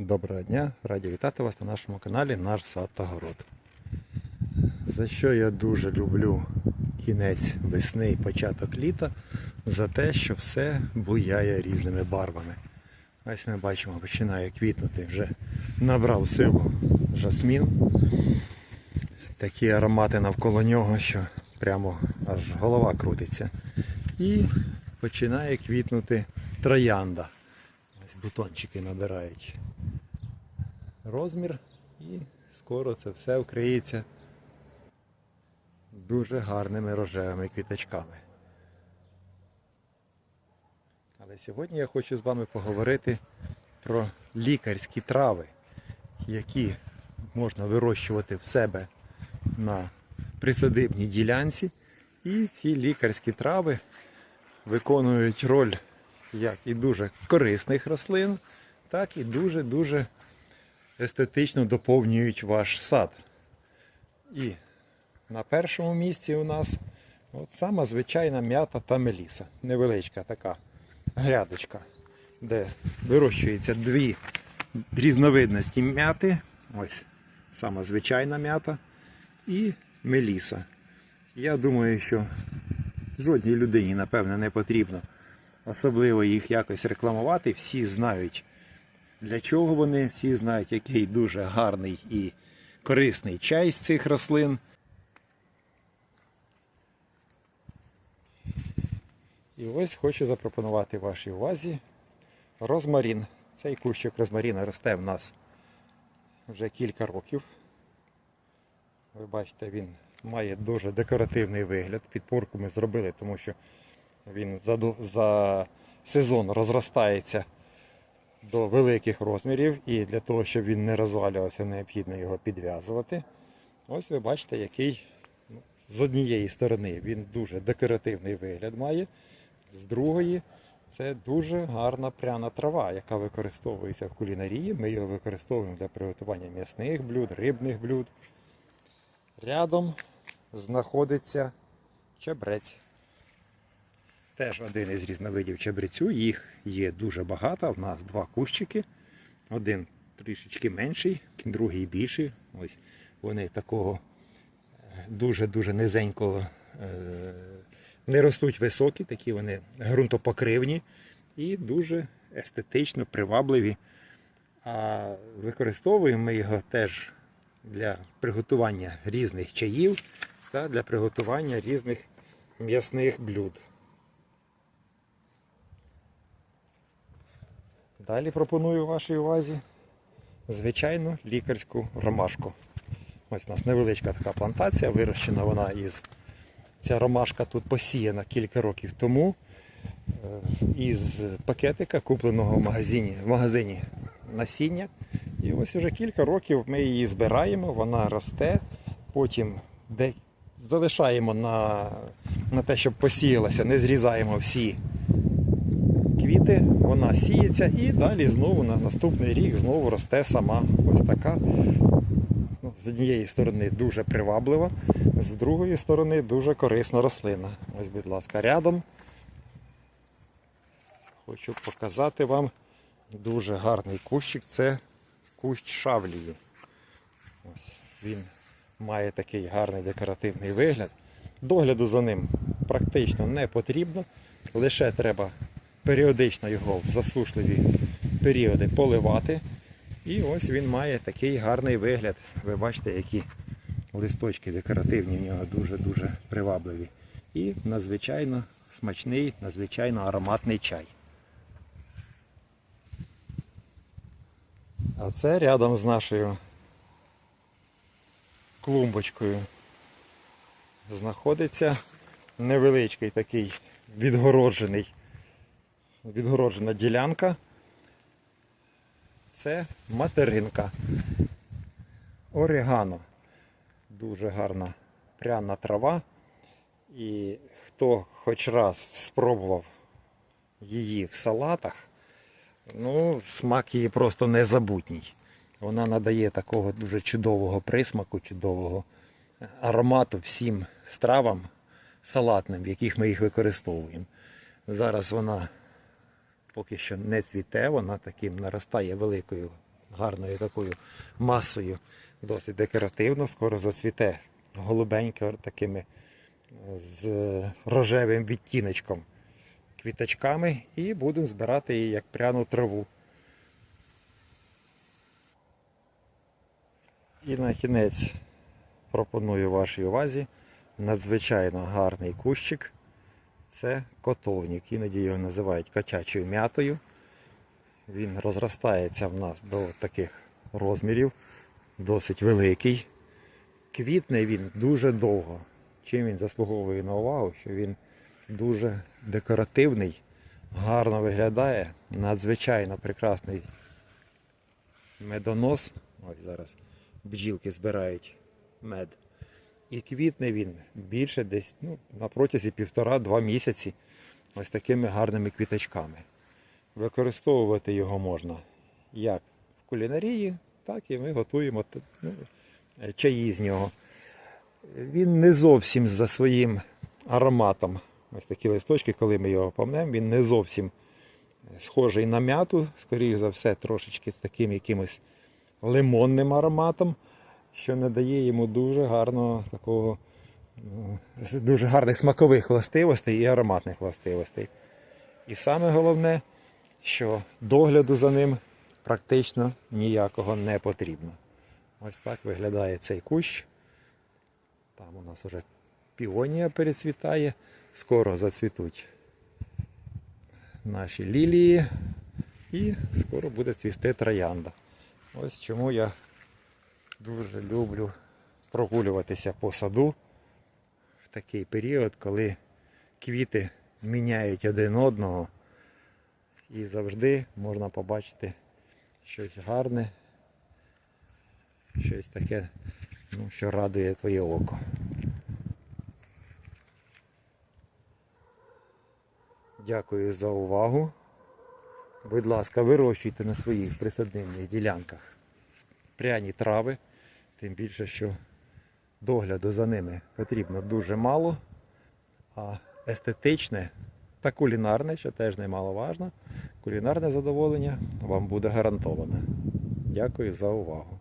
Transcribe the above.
Доброго дня! Раді вітати вас на нашому каналі Наш сад та город. За що я дуже люблю кінець весни і початок літа, за те, що все буяє різними барвами. Ось ми бачимо, починає квітнути, вже набрав силу жасмін. Такі аромати навколо нього, що прямо аж голова крутиться. І починає квітнути троянда. Ось бутончики набирають розмір і скоро це все вкриється дуже гарними рожевими квіточками. Але сьогодні я хочу з вами поговорити про лікарські трави, які можна вирощувати в себе на присадибній ділянці. І ці лікарські трави виконують роль як і дуже корисних рослин, так і дуже-дуже естетично доповнюють ваш сад. І на першому місці у нас от сама звичайна м'ята та меліса. Невеличка така грядочка, де вирощуються дві різновидності м'яти. Ось сама звичайна м'ята і меліса. Я думаю, що жодній людині, напевне, не потрібно особливо їх якось рекламувати. Всі знають, для чого вони, всі знають, який дуже гарний і корисний чай з цих рослин. І ось хочу запропонувати вашій увазі розмарін. Цей кущик розмаріна росте в нас вже кілька років. Ви бачите, він має дуже декоративний вигляд. Підпорку ми зробили, тому що він за, сезон розростається до великих розмірів, і для того, щоб він не розвалювався, необхідно його підв'язувати. Ось ви бачите, який ну, з однієї сторони він дуже декоративний вигляд має, з другої це дуже гарна пряна трава, яка використовується в кулінарії. Ми його використовуємо для приготування м'ясних блюд, рибних блюд. Рядом знаходиться чебрець. Теж один із різновидів чебрецю. Їх є дуже багато. В нас два кущики. Один трішечки менший, другий більший. Ось вони такого дуже-дуже низенького е, не ростуть високі, такі вони ґрунтопокривні і дуже естетично привабливі. А використовуємо ми його теж для приготування різних чаїв та для приготування різних м'ясних блюд. Далі пропоную вашій увазі звичайну лікарську ромашку. Ось у нас невеличка така плантація, вирощена вона із. Ця ромашка тут посіяна кілька років тому е, із пакетика, купленого в магазині, в магазині насіння. І ось уже кілька років ми її збираємо, вона росте, потім де залишаємо на, на те, щоб посіялася, не зрізаємо всі квіти, вона сіється і далі знову на наступний рік знову росте сама. Ось така. Ну, з однієї сторони дуже приваблива, з другої сторони дуже корисна рослина. Ось, будь ласка, рядом. Хочу показати вам дуже гарний кущик. Це кущ шавлії. Ось він має такий гарний декоративний вигляд. Догляду за ним практично не потрібно. Лише треба періодично його в засушливі періоди поливати. І ось він має такий гарний вигляд. Ви бачите, які листочки декоративні в нього дуже-дуже привабливі. І надзвичайно смачний, надзвичайно ароматний чай. А це рядом з нашою клумбочкою знаходиться невеличкий такий відгороджений, відгороджена ділянка. Це материнка. Орегано. Дуже гарна пряна трава. І хто хоч раз спробував її в салатах, ну, смак її просто незабутній. Вона надає такого дуже чудового присмаку, чудового аромату всім стравам салатним, в яких ми їх використовуємо. Зараз вона поки що не цвіте, вона таким наростає великою гарною такою масою, досить декоративно, скоро зацвіте голубеньке такими е, з рожевим відтіночком квіточками і будемо збирати її як пряну траву. І на кінець пропоную вашій увазі надзвичайно гарний кущик. Це котовник. Іноді його називають котячою м'ятою. Він розростається в нас до таких розмірів, досить великий. Квітне він дуже довго. Чим він заслуговує на увагу, що він дуже декоративний, гарно виглядає, надзвичайно прекрасний медонос. Ось зараз бджілки збирають мед. І квітне він більше десь ну, на протязі півтора-два місяці ось такими гарними квіточками. Використовувати його можна як в кулінарії, так і ми готуємо ну, чаї з нього. Він не зовсім за своїм ароматом. Ось такі листочки, коли ми його помнемо, він не зовсім схожий на м'яту, скоріш за все, трошечки з таким якимось лимонним ароматом, що надає йому дуже гарного такого, ну, дуже гарних смакових властивостей і ароматних властивостей. І саме головне, що догляду за ним практично ніякого не потрібно. Ось так виглядає цей кущ. Там у нас вже піонія перецвітає, скоро зацвітуть наші лілії і скоро буде цвісти троянда. Ось чому я дуже люблю прогулюватися по саду в такий період, коли квіти міняють один одного і завжди можна побачити щось гарне, щось таке, ну, що радує твоє око. Дякую за увагу. Будь ласка, вирощуйте на своїх присадибних ділянках пряні трави, тим більше, що догляду за ними потрібно дуже мало, а естетичне та кулінарне, що теж немаловажно, кулінарне задоволення вам буде гарантоване. Дякую за увагу.